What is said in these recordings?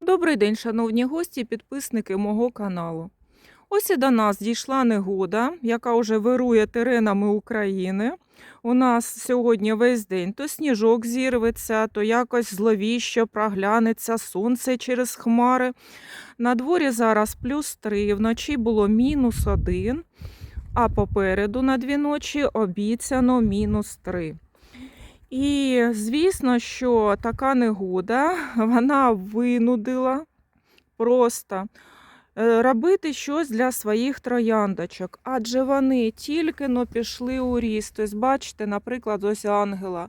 Добрий день, шановні гості і підписники мого каналу. Ось і до нас дійшла негода, яка вже вирує теренами України. У нас сьогодні весь день то сніжок зірветься, то якось зловіщо проглянеться сонце через хмари. На дворі зараз плюс 3, вночі було мінус 1, а попереду на дві ночі обіцяно мінус 3. І звісно, що така негода вона винудила просто е, робити щось для своїх трояндочок, адже вони тільки но пішли у ріст. Ось бачите, наприклад, ось ангела.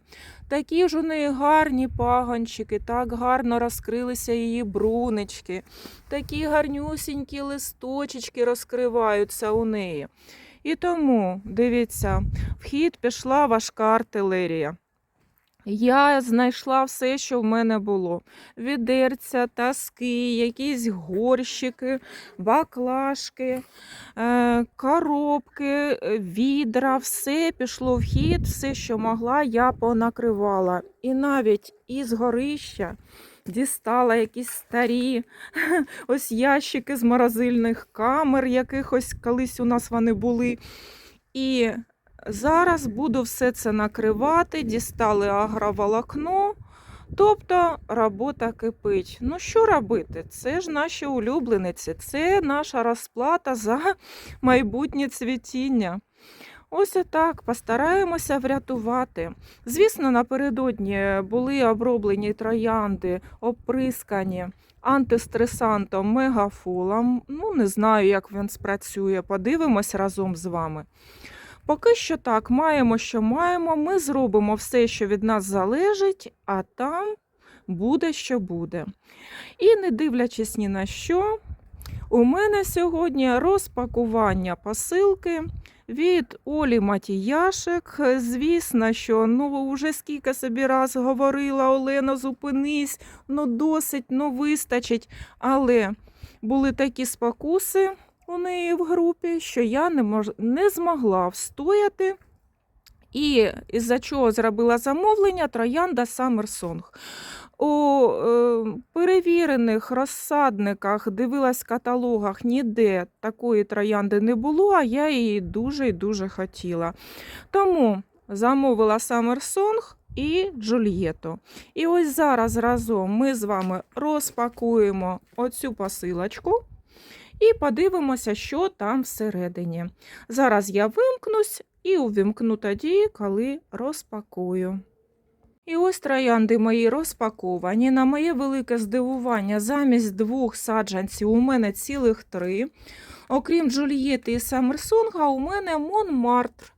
Такі ж у неї гарні паганчики, так гарно розкрилися її брунечки, такі гарнюсінькі листочечки розкриваються у неї. І тому, дивіться, в хід пішла важка артилерія. Я знайшла все, що в мене було: відерця, таски, якісь горщики, баклажки, е, коробки, е, відра, все пішло в хід, все, що могла, я понакривала. І навіть із горища дістала якісь старі ось ящики з морозильних камер, якихось колись у нас вони були. І Зараз буду все це накривати, дістали агроволокно. Тобто робота кипить. Ну що робити? Це ж наші улюблениці, це наша розплата за майбутнє цвітіння. Ось так, постараємося врятувати. Звісно, напередодні були оброблені троянди, оприскані антистресантом мегафолом. Ну, не знаю, як він спрацює. Подивимось разом з вами. Поки що так, маємо, що маємо. Ми зробимо все, що від нас залежить, а там буде, що буде. І не дивлячись ні на що, у мене сьогодні розпакування посилки від Олі Матіяшек. Звісно, що ну вже скільки собі раз говорила Олена, зупинись, ну досить, ну вистачить. Але були такі спокуси у неї в групі, що я не, мож... не змогла встояти. І із-за чого зробила замовлення троянда Song. У е, перевірених розсадниках, дивилась каталогах, ніде такої троянди не було, а я її дуже і дуже хотіла. Тому замовила Song і Джульєту. І ось зараз разом ми з вами розпакуємо оцю посилочку. І подивимося, що там всередині. Зараз я вимкнусь і увімкну тоді, коли розпакую. І ось троянди мої розпаковані. На моє велике здивування, замість двох саджанців у мене цілих три. Окрім Джульєти і Саммерсонга, у мене Монмартр.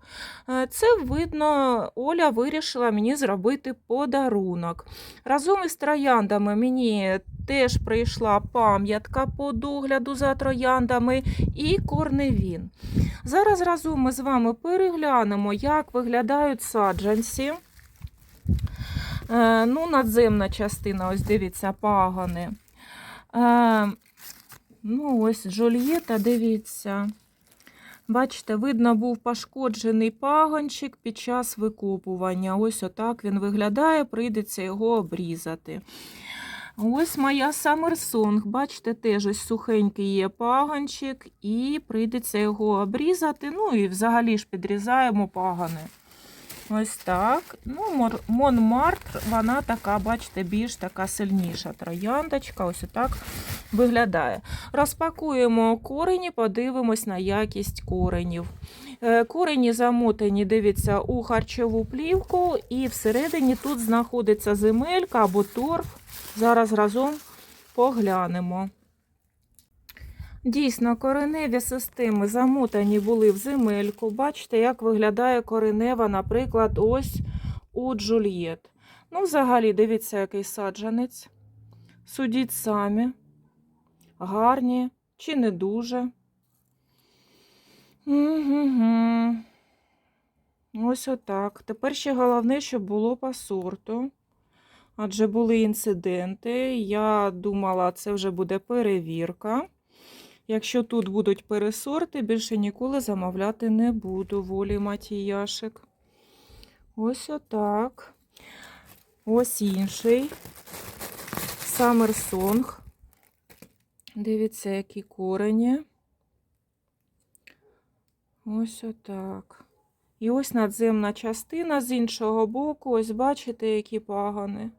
Е, Це видно, Оля вирішила мені зробити подарунок. Разом із трояндами мені теж прийшла пам'ятка по догляду за трояндами і корневін. Зараз разом ми з вами переглянемо, як виглядають саджанці. Е, Ну, надземна частина, ось дивіться, пагани. Ну, ось Джульєта, дивіться. Бачите, видно, був пошкоджений пагончик під час викопування. Ось отак він виглядає, прийдеться його обрізати. Ось моя Саммерсонг. Бачите, теж ось сухенький є пагончик, і прийдеться його обрізати. Ну і взагалі ж підрізаємо пагани. Ось так. Ну, Монмартр, вона така, бачите, більш така сильніша трояндочка. Ось отак виглядає. Розпакуємо корені, подивимось на якість коренів. Е, Корені замотані, дивіться, у харчову плівку, і всередині тут знаходиться земелька або торф. Зараз разом поглянемо. Дійсно, кореневі системи замотані були в земельку. Бачите, як виглядає коренева, наприклад, ось у Джульєт. Ну, взагалі, дивіться, який саджанець. Судіть самі. Гарні чи не дуже. Угу. Ось отак. Тепер ще головне, щоб було по сорту. Адже були інциденти. Я думала, це вже буде перевірка. Якщо тут будуть пересорти, більше ніколи замовляти не буду волі матіяшек. Ось отак. Ось інший. Summer Song. Дивіться, які корені. Ось отак. І ось надземна частина з іншого боку. Ось бачите, які пагани.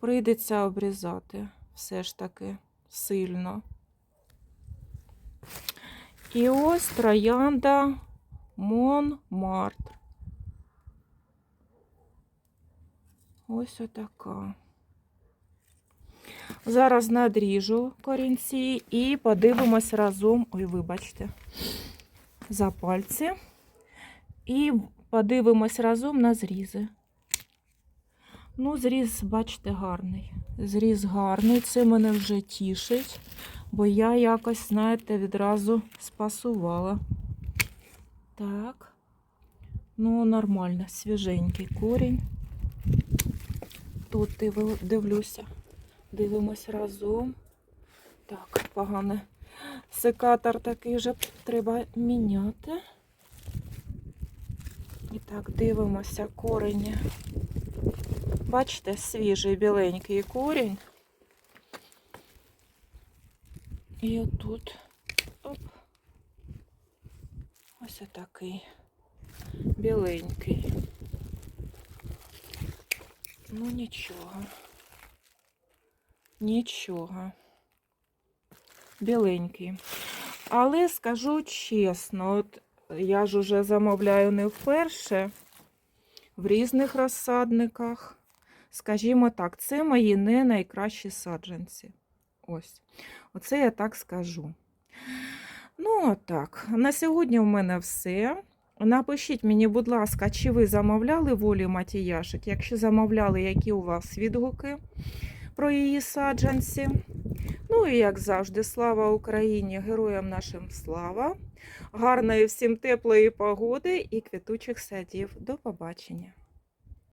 Прийдеться обрізати все ж таки сильно. І ось троянда Монмартр. Ось отака. Зараз надріжу корінці і подивимось разом. Ой, вибачте, за пальці. І подивимось разом на зрізи. Ну, зріз, бачите, гарний. Зріз гарний, це мене вже тішить, бо я якось, знаєте, відразу спасувала. Так. Ну, нормально, свіженький корінь. Тут дивлюся. Дивимось разом. Так, погано. Секатор такий вже треба міняти. І так, дивимося корені. Бачите, свіжий біленький корінь. І отут. Оп. Ось отакий біленький. Ну нічого. Нічого. Біленький. Але скажу чесно, от я ж уже замовляю не вперше в різних розсадниках. Скажімо так, це мої не найкращі саджанці. Ось. Оце я так скажу. Ну, отак. На сьогодні у мене все. Напишіть мені, будь ласка, чи ви замовляли волі Матіяшик? Якщо замовляли, які у вас відгуки про її саджанці. Ну і як завжди, слава Україні, героям нашим слава! Гарної всім теплої погоди і квітучих садів. До побачення!